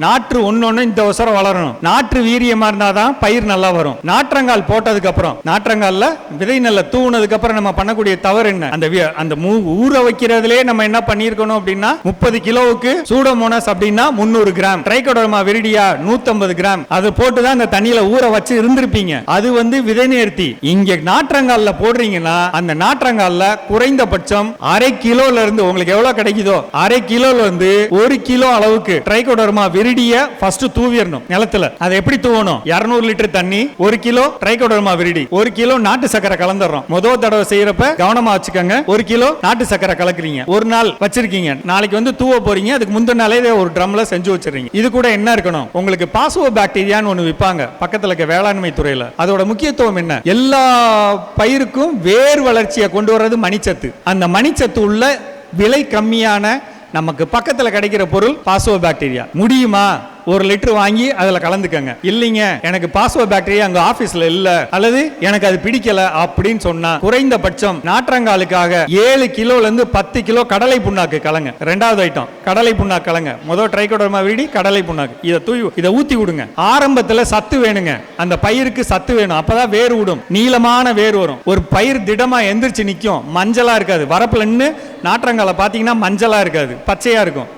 நாற்று ஒன்னொன்னு இந்த அவசரம் வளரணும். நாற்று வீரியமா இருந்தாதான் பயிர் நல்லா வரும். நாற்றங்கால் போட்டதுக்கு அப்புறம் நாற்றங்கால்ல விதை நல்ல தூவுனதுக்கு அப்புறம் நம்ம பண்ணக்கூடிய தவறு என்ன? அந்த அந்த மூ- ஊற வைக்கிறதுலே நம்ம என்ன பண்ணிருக்கணும் அப்படின்னா முப்பது கிலோவுக்கு சூடோமோனஸ் அப்படின்னா முந்நூறு கிராம். Trichoderma விரிடியா 150 gram. அதை போட்டுதான் அந்த தண்ணியில ஊற வச்சு இருந்திருப்பீங்க. அது வந்து விதை நேர்த்தி. இங்க நாற்றங்கால்ல போடுறீங்கன்னா அந்த நாற்றங்கால்ல குறைந்தபட்சம் அரை கிலோல இருந்து உங்களுக்கு எவ்வளவு கிடைக்குதோ அரை கிலோல இருந்து ஒரு கிலோ அளவுக்கு ட்ரைகோடர்மா விரிடிய ஃபர்ஸ்ட் தூவிடணும் நிலத்துல. அதை எப்படி தூவணும்? 200 லிட்டர் தண்ணி ஒரு கிலோ ட்ரைகோடர்மா விரிடி ஒரு கிலோ நாட்டு சக்கரை கலந்துடுறோம். முதல் தடவை செய்யறப்ப கவனமா வச்சுக்கோங்க ஒரு கிலோ நாட்டு சக்கரை கலக்குறீங்க. ஒரு நாள் வச்சிருக்கீங்க. நாளைக்கு வந்து தூவ போறீங்க அதுக்கு முந்தின நாளே ஒரு ட்ரம்ல செஞ்சு வச்சிருக்கீங்க இது கூட என்ன இருக்கணும்? உங்களுக்கு பாசுவோ பாக்டீரியான்னு ஒன்று விற்பாங்க பக்கத்துல இருக்க வேளாண்மை துறையில. அதோட முக்கியத்துவம் என்ன? எல்லா பயிருக்கும் வேர் வளர்ச்சியை கொண்டு வர்றது மணிச்சத்து. அந்த மணிச்சத்து உள்ள விலை கம்மியான நமக்கு பக்கத்துல கிடைக்கிற பொருள் பாசோ பாக்டீரியா. முடியுமா? ஒரு லிட்டர் வாங்கி அதில் கலந்துக்கங்க. இல்லைங்க எனக்கு பாசுவோ பேக்டீரியா அங்கே ஆஃபீஸில் இல்லை. அல்லது எனக்கு அது பிடிக்கல அப்படின்னு சொன்னா குறைந்தபட்சம் நாற்றங்காலுக்காக ஏழு கிலோலேருந்து பத்து கிலோ கடலை புண்ணாக்கு கலங்க. ரெண்டாவது ஐட்டம் கடலை புண்ணாக்கு கலங்க. முதல் ட்ரைகோடர்மா வீடி கடலை புண்ணாக்கு. இதை தூய் இதை ஊற்றி விடுங்க. ஆரம்பத்தில் சத்து வேணுங்க. அந்த பயிருக்கு சத்து வேணும். அப்போதான் வேர் விடும் நீளமான வேர் வரும். ஒரு பயிர் திடமாக எந்திரிச்சு நிற்கும் மஞ்சளாக இருக்காது. வரப்புலன்னு நாற்றங்காலை பார்த்தீங்கன்னா மஞ்சளாக இருக்காது. பச்சையாக இருக்கும்.